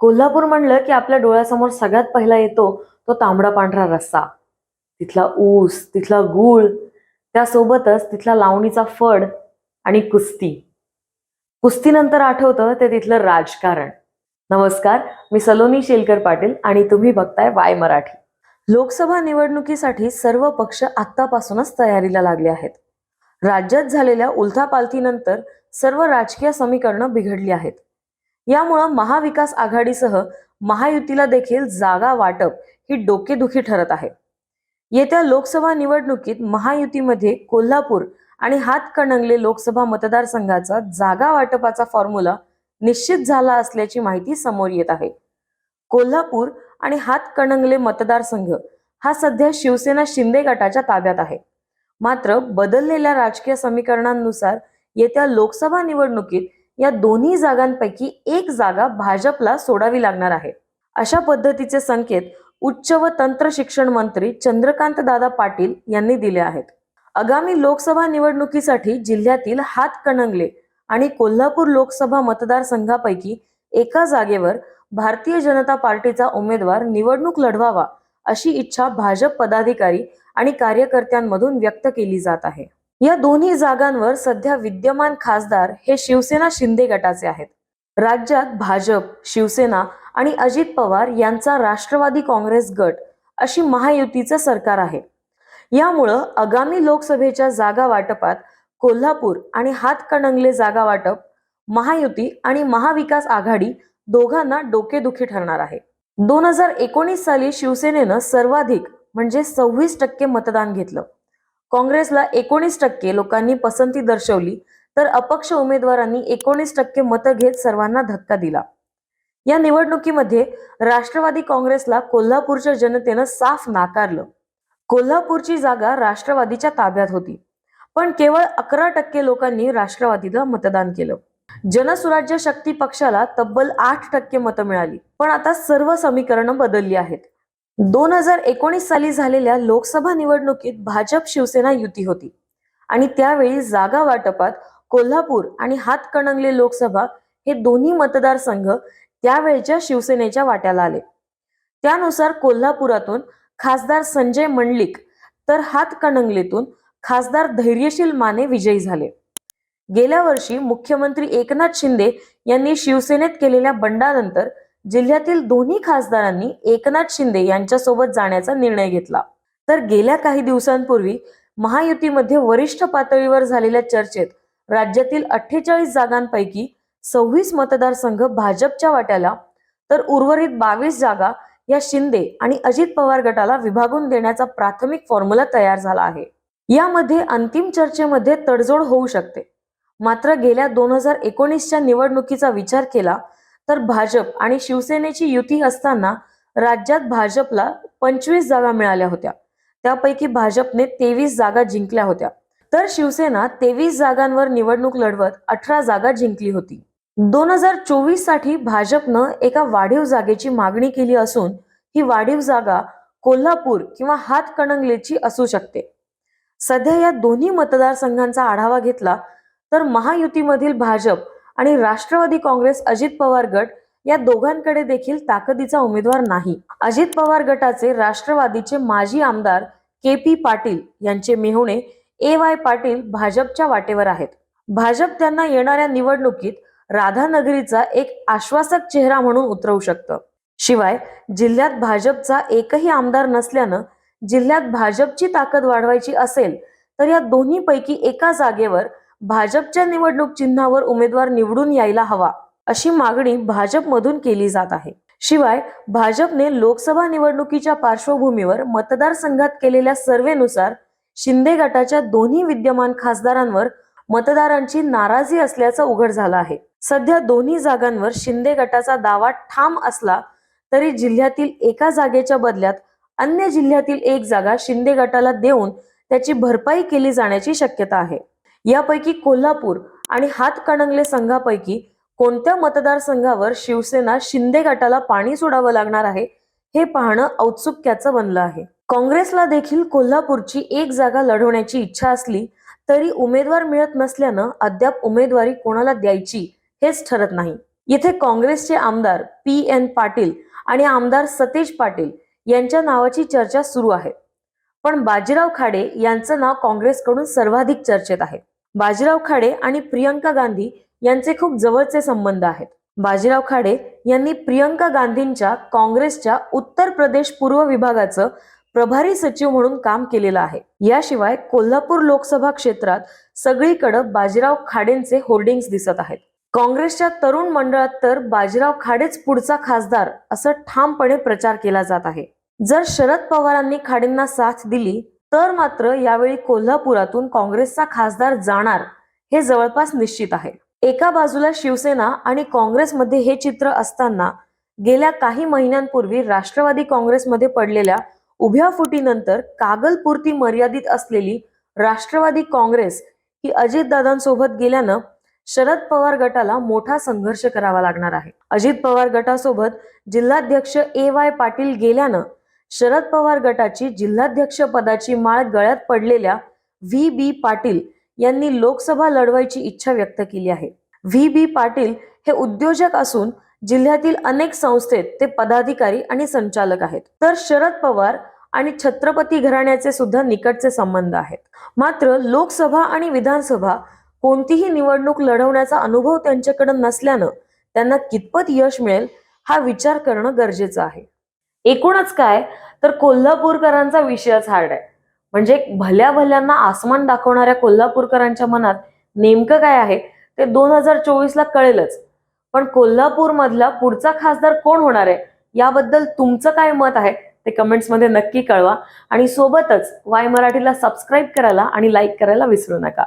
कोल्हापूर म्हणलं की आपल्या डोळ्यासमोर सगळ्यात पहिला येतो तो तांबडा पांढरा रस्सा. तिथला ऊस तिथला गूळ त्यासोबतच तिथला लावणीचा फड आणि कुस्ती. कुस्तीनंतर आठवतं ते तिथलं राजकारण. नमस्कार मी सलोनी शेलकर पाटील आणि तुम्ही बघताय वाय मराठी. लोकसभा निवडणुकीसाठी सर्व पक्ष आत्तापासूनच तयारीला लागले आहेत. राज्यात झालेल्या उलथापालथीनंतर सर्व राजकीय समीकरणं बिघडली आहेत. यामुळं महाविकास आघाडीसह महायुतीला देखील जागा वाटप ही डोकेदुखी ठरत आहे. येत्या लोकसभा निवडणुकीत महायुतीमध्ये कोल्हापूर आणि हातकणंगले लोकसभा मतदारसंघाचा जागा वाटपाचा फॉर्म्युला निश्चित झाला असल्याची माहिती समोर येत आहे. कोल्हापूर आणि हातकणंगले मतदारसंघ हा सध्या शिवसेना शिंदे गटाच्या ताब्यात आहे. मात्र बदललेल्या राजकीय समीकरणांनुसार येत्या लोकसभा निवडणुकीत या दोन्ही जागांपैकी एक जागा भाजपला सोडावी लागणार आहे. अशा पद्धतीचे संकेत उच्च व तंत्र शिक्षण मंत्री चंद्रकांत दादा पाटील यांनी दिले आहेत. आगामी लोकसभा निवडणुकीसाठी जिल्ह्यातील हातकणंगले आणि कोल्हापूर लोकसभा मतदारसंघापैकी एका जागेवर भारतीय जनता पार्टीचा उमेदवार निवडणूक लढवावा अशी इच्छा भाजप पदाधिकारी आणि कार्यकर्त्यांमधून व्यक्त केली जात आहे. या दोन्ही जागांवर सध्या विद्यमान खासदार हे शिवसेना शिंदे गटाचे आहेत. राज्यात भाजप शिवसेना आणि अजित पवार यांचा राष्ट्रवादी काँग्रेस गट अशी महायुतीचं सरकार आहे. यामुळं आगामी लोकसभेच्या जागा वाटपात कोल्हापूर आणि हातकणंगले जागा वाटप महायुती आणि महाविकास आघाडी दोघांना डोकेदुखी ठरणार आहे. दोन हजार एकोणीस साली शिवसेनेनं सर्वाधिक म्हणजे सव्वीस टक्के मतदान घेतलं. काँग्रेसला एकोणीस टक्के लोकांनी पसंती दर्शवली तर अपक्ष उमेदवारांनी एकोणीस टक्के मतं घेत सर्वांना धक्का दिला. या निवडणुकीमध्ये राष्ट्रवादी काँग्रेसला कोल्हापूरच्या जनतेनं साफ नाकारलं. कोल्हापूरची जागा राष्ट्रवादीच्या ताब्यात होती पण केवळ अकरा टक्के लोकांनी राष्ट्रवादीला मतदान केलं. जनसुराज्य शक्ती पक्षाला तब्बल आठ टक्के मतं मिळाली पण आता सर्व समीकरणं बदलली आहेत. दोन हजार एकोणीस साली झालेल्या लोकसभा निवडणुकीत भाजप शिवसेना युती होती. आणि त्यावेळी जागा वाटपात कोल्हापूर आणि हातकणंगले लोकसभा हे दोन्ही मतदारसंघ त्यावेळच्या शिवसेनेच्या वाट्याला आले. त्यानुसार कोल्हापुरातून खासदार संजय मंडलिक तर हातकणंगलेतून खासदार धैर्यशील माने विजयी झाले. गेल्या वर्षी मुख्यमंत्री एकनाथ शिंदे यांनी शिवसेनेत केलेल्या बंडानंतर जिल्ह्यातील दोन्ही खासदारांनी एकनाथ शिंदे यांच्यासोबत जाण्याचा निर्णय घेतला. तर गेल्या काही दिवसांपूर्वी महायुतीमध्ये वरिष्ठ पातळीवर झालेल्या चर्चेत राज्यातील अठ्ठेचाळीस जागांपैकी सव्वीस मतदारसंघ भाजपच्या वाट्याला तर उर्वरित बावीस जागा या शिंदे आणि अजित पवार गटाला विभागून देण्याचा प्राथमिक फॉर्म्युला तयार झाला आहे. यामध्ये अंतिम चर्चेमध्ये तडजोड होऊ शकते. मात्र गेल्या दोन हजार एकोणीसच्या निवडणुकीचा विचार केला तर भाजप आणि शिवसेनेची युती असताना राज्यात भाजपला पंचवीस जागा मिळाल्या होत्या. त्यापैकी भाजपने तेवीस जागा जिंकल्या होत्या. तर शिवसेना तेवीस जागांवर निवडणूक लढवत अठरा जागा जिंकली होती. दोन हजार चोवीससाठी भाजपनं एका वाढीव जागेची मागणी केली असून ही वाढीव जागा कोल्हापूर किंवा हातकणंगलेची असू शकते. सध्या या दोन्ही मतदारसंघांचा आढावा घेतला तर महायुतीमधील भाजप आणि राष्ट्रवादी काँग्रेस अजित पवार गट या दोघांकडे देखील ताकदीचा उमेदवार नाही. अजित पवार गटाचे राष्ट्रवादीचे माजी आमदार के पी पाटील यांचे मेहुणे ए वाय पाटील भाजपच्या वाटेवर आहेत. भाजप त्यांना येणाऱ्या निवडणुकीत राधानगरीचा एक आश्वासक चेहरा म्हणून उतरवू शकतं. शिवाय जिल्ह्यात भाजपचा एकही आमदार नसल्यानं जिल्ह्यात भाजपची ताकद वाढवायची असेल तर या दोन्हीपैकी एका जागेवर भाजपच्या निवडणूक चिन्हावर उमेदवार निवडून यायला हवा अशी मागणी भाजपमधून केली जात आहे. शिवाय भाजपने लोकसभा निवडणुकीच्या पार्श्वभूमीवर मतदारसंघात केलेल्या सर्वेनुसार शिंदे गटाच्या दोन्ही विद्यमान खासदारांवर मतदारांची नाराजी असल्याचं उघड झालं आहे. सध्या दोन्ही जागांवर शिंदे गटाचा दावा ठाम असला तरी जिल्ह्यातील एका जागेच्या बदल्यात अन्य जिल्ह्यातील एक जागा शिंदे गटाला देऊन त्याची भरपाई केली जाण्याची शक्यता आहे. यापैकी कोल्हापूर आणि हातकणंगले संघापैकी कोणत्या मतदारसंघावर शिवसेना शिंदे गटाला पाणी सोडावं लागणार आहे हे पाहणं औत्सुक्याचं बनलं आहे. काँग्रेसला देखील कोल्हापूरची एक जागा लढवण्याची इच्छा असली तरी उमेदवार मिळत नसल्यानं अद्याप उमेदवारी कोणाला द्यायची हेच ठरत नाही. येथे काँग्रेसचे आमदार पी एन पाटील आणि आमदार सतेज पाटील यांच्या नावाची चर्चा सुरू आहे. पण बाजीराव खाडे यांचं नाव काँग्रेसकडून सर्वाधिक चर्चेत आहे. बाजीराव खाडे आणि प्रियंका गांधी यांचे खूप जवळचे संबंध आहेत. बाजीराव खाडे यांनी प्रियंका गांधींच्या काँग्रेसच्या उत्तर प्रदेश पूर्व विभागाचं प्रभारी सचिव म्हणून काम केलेलं आहे. याशिवाय कोल्हापूर लोकसभा क्षेत्रात सगळीकडे बाजीराव खाडेंचे होर्डिंग्स दिसत आहेत. काँग्रेसच्या तरुण मंडळात तर बाजीराव खाडेच पुढचा खासदार असं ठामपणे प्रचार केला जात आहे. जर शरद पवारांनी खाडेंना साथ दिली तर मात्र यावेळी कोल्हापुरातून काँग्रेसचा खासदार जाणार हे जवळपास निश्चित आहे. एका बाजूला शिवसेना आणि काँग्रेसमध्ये हे चित्र असताना गेल्या काही महिन्यांपूर्वी राष्ट्रवादी काँग्रेसमध्ये पडलेल्या उभ्या फुटीनंतर कागलपुरती मर्यादित असलेली राष्ट्रवादी काँग्रेस ही अजितदादांसोबत गेल्यानं शरद पवार गटाला मोठा संघर्ष करावा लागणार आहे. अजित पवार गटासोबत जिल्हाध्यक्ष ए वाय पाटील गेल्यानं शरद पवार गटाची जिल्हाध्यक्ष पदाची माळ गळ्यात पडलेल्या व्ही बी पाटील यांनी लोकसभा लढवायची इच्छा व्यक्त केली आहे. व्ही बी पाटील हे उद्योजक असून जिल्ह्यातील अनेक संस्थेत ते पदाधिकारी आणि संचालक आहेत. तर शरद पवार आणि छत्रपती घराण्याचे सुद्धा निकटचे संबंध आहेत. मात्र लोकसभा आणि विधानसभा कोणतीही निवडणूक लढवण्याचा अनुभव त्यांच्याकडे नसल्यानं त्यांना कितपत यश मिळेल हा विचार करणं गरजेचं आहे. एकूणच काय? तर कोल्हापूरकरांचा विषयच हार्ड आहे. म्हणजे भल्या भल्यांना आसमान दाखवणाऱ्या कोल्हापूरकरांच्या मनात नेमकं काय आहे? ते दोन हजार चोवीसला कळेलच. पण कोल्हापूर मधला पुढचा खासदार कोण होणार आहे? याबद्दल तुमचं काय मत आहे? ते कमेंट्समध्ये नक्की कळवा. आणि सोबतच वाय मराठीला सबस्क्राईब करायला आणि लाईक करायला विसरू नका.